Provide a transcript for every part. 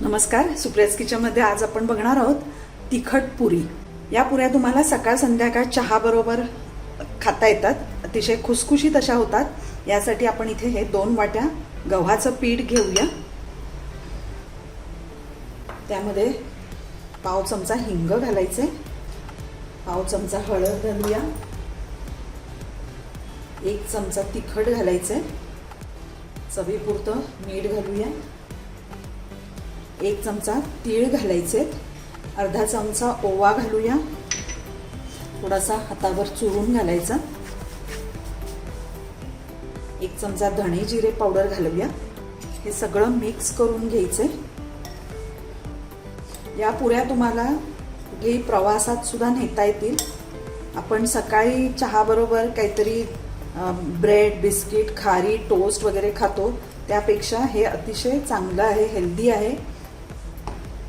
नमस्कार सुप्रियाज किचनमध्ये आज आपण बघणार आहोत तिखट पुरी. या पुऱ्या तुम्हाला सकाळ संध्याकाळ चहाबरोबर खाता येतात अतिशय खुसखुशीत अशा होतात. यासाठी आपण इथे हे दोन वाट्या गव्हाचं पीठ घेऊया. त्यामध्ये पाव चमचा हिंग घालायचे पाव चमचा हळद घालूया एक चमचा तिखट घालायचे चवीपुरतं मीठ घालूया. एक चमचा तीळ घालायचे अर्धा चमचा ओवा घालूया. थोडासा हातावर चुरून घालायचा. एक चमचा धणे जिरे पावडर घालूया. हे सगळं मिक्स करून घ्यायचे. या पुऱ्या तुम्हाला कुठेही प्रवासात सुद्धा नेता येतील. आपण सकाळी चहाबरोबर काहीतरी ब्रेड बिस्किट खारी टोस्ट वगैरे खातो. त्यापेक्षा हे अतिशय चांगलं आहे हेल्दी आहे.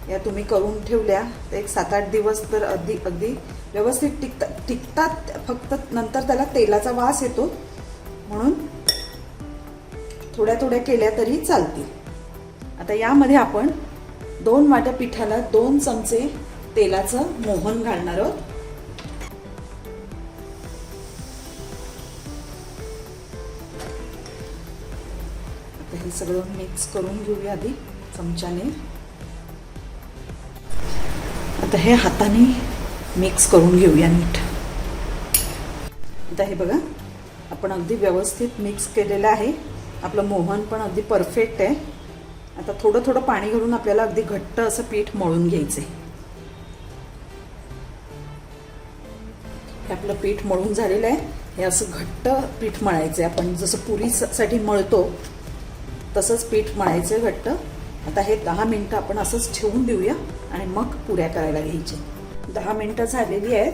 या तुम्ही करून ठेवल्या. तर एक सात आठ दिवस तर अगदी अगदी व्यवस्थित टिकतात टिकतात फक्त नंतर त्याला तेलाचा वास येतो. म्हणून थोड्या थोड्या केल्या तरी चालतील. आता यामध्ये आपण दोन वाट्या पिठाला दोन चमचे तेलाचं मोहन घालणार आहोत. आता हे सगळं मिक्स करून घेऊया आधी चमच्याने. आता हे हाताने मिक्स करून घेऊया नीट. आता हे बघा आपण अगदी व्यवस्थित मिक्स केलेलं आहे. आपलं मोहन पण अगदी परफेक्ट आहे. आता थोडं थोडं पाणी घालून आपल्याला अगदी घट्ट असं पीठ मळून घ्यायचं आहे हे आपलं पीठ मळून झालेलं आहे. हे असं घट्ट पीठ मळायचं आहे आपण जसं पुरीसाठी मळतो तसंच पीठ मळायचं आहे घट्ट. आता हे दहा मिनटं आपण असंच ठेवून देऊया आणि मग पुऱ्या करायला घ्यायच्या दहा मिनटं झालेली आहेत.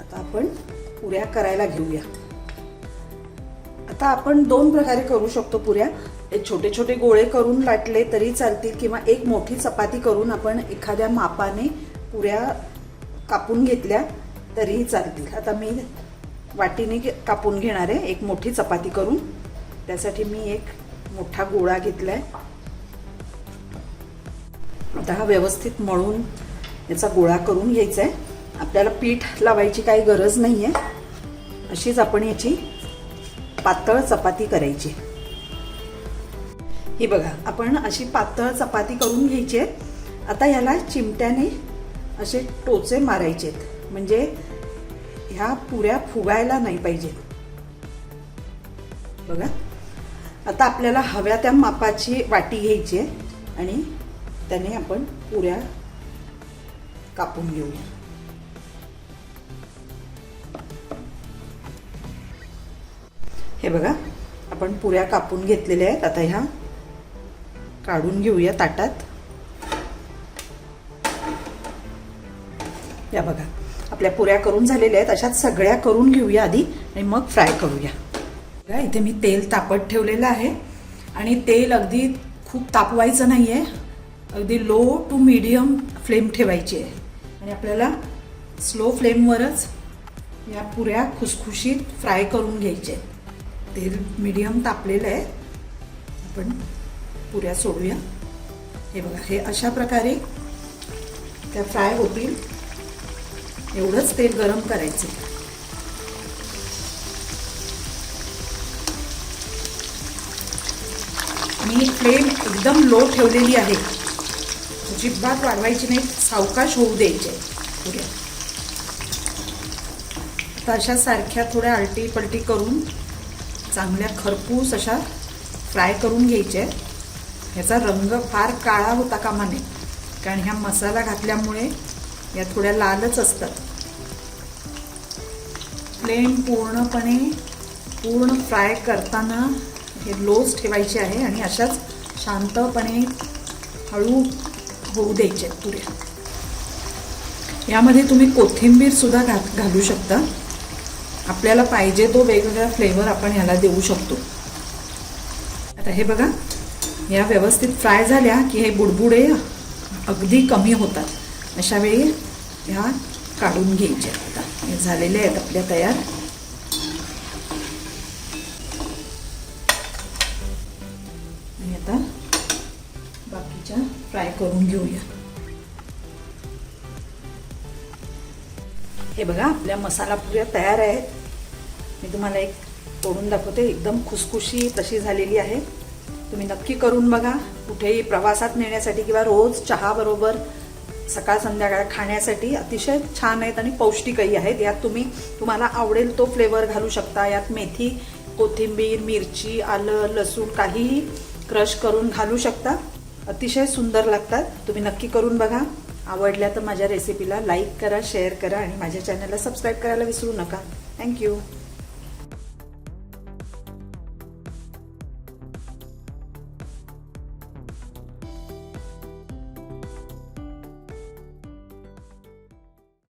आता आपण पुऱ्या करायला घेऊया. आता आपण दोन प्रकारे करू शकतो पुऱ्या. एक छोटे छोटे गोळे करून लाटले तरी चालतील किंवा एक मोठी चपाती करून आपण एखाद्या मापाने पुऱ्या कापून घेतल्या तरीही चालतील. आता मी वाटीने कापून घेणार आहे. एक मोठी चपाती करून. त्यासाठी मी एक मोठा गोळा घेतला आहे आता हा व्यवस्थित मळून याचा गोळा करून घ्यायचा आहे. आपल्याला पीठ लावायची काही गरज नाही आहे अशीच आपण याची पातळ चपाती करायची. ही बघा आपण अशी पातळ चपाती करून घ्यायची आहे. आता याला चिमट्याने असे टोचे मारायचे आहेत. म्हणजे ह्या पुऱ्या फुगायला नाही पाहिजेत. बघा आता आपल्याला हव्या त्या मापाची वाटी घ्यायची आहे आणि त्याने आपण पुऱ्या कापून घेऊया. हे बघा आपण पुऱ्या कापून घेतलेल्या आहेत. आता ह्या काढून घेऊया ताटात. या बघा आपल्या पुऱ्या करून झालेल्या आहेत. अशाच सगळ्या करून घेऊया आधी आणि मग फ्राय करूया. बघा इथे मी तेल तापत ठेवलेलं आहे. आणि तेल अगदी खूप तापवायचं नाही आहे अगदी लो टू मीडियम फ्लेम ठेवायची आहे. आणि आपल्याला स्लो फ्लेमवरच या पुऱ्या खुसखुशीत फ्राय करून घ्यायचे तेल मीडियम तापलेलं आहे. आपण पुऱ्या सोडूया. हे बघा हे अशा प्रकारे त्या फ्राय होतील. एवढंच तेल गरम करायचं. मी फ्लेम एकदम लो ठेवलेली आहे. अजिबात वाढवायची नाही सावकाश होऊ द्यायचे. पुऱ्या तर अशा सारख्या थोड्या आलटी पलटी करून चांगल्या खरपूस अशा फ्राय करून घ्यायच्या ह्याचा रंग फार काळा होता कामा नये कारण ह्या मसाला घातल्यामुळे या थोड्या लालच असतात. प्लेन पूर्णपणे पूर्ण फ्राय करताना हे लोच ठेवायचे आहे आणि अशाच शांतपणे हळू होऊ द्यायचे पुऱ्या यामध्ये तुम्ही कोथिंबीरसुद्धा घात घालू शकता. आपल्याला पाहिजे तो वेगवेगळा फ्लेवर आपण ह्याला देऊ शकतो. आता हे बघा या व्यवस्थित फ्राय झाल्या की हे बुडबुडे अगदी कमी होतात. अशा वेळी ह्या काढून घ्यायच्या आता हे झालेले आहेत आपल्या तयार. फ्राय करून घेऊया. हे बघा आपल्या मसाला पुऱ्या तयार आहेत. मी तुम्हाला एक तोडून दाखवते. एकदम खुसखुशी तशी झालेली आहे. तुम्ही नक्की करून बघा. कुठेही प्रवासात नेण्यासाठी किंवा रोज चहाबरोबर सकाळ संध्याकाळ खाण्यासाठी अतिशय छान आहेत आणि पौष्टिकही आहेत. यात तुम्ही तुम्हाला आवडेल तो फ्लेवर घालू शकता. यात मेथी कोथिंबीर मिरची आलं लसूण काहीही क्रश करून घालू शकता. अतिशय सुंदर लागतात. तुम्ही नक्की करून बघा. आवडल्या तर माझ्या रेसिपीला लाईक करा शेअर करा आणि माझ्या चॅनलला सबस्क्राईब करायला विसरू नका. थँक्यू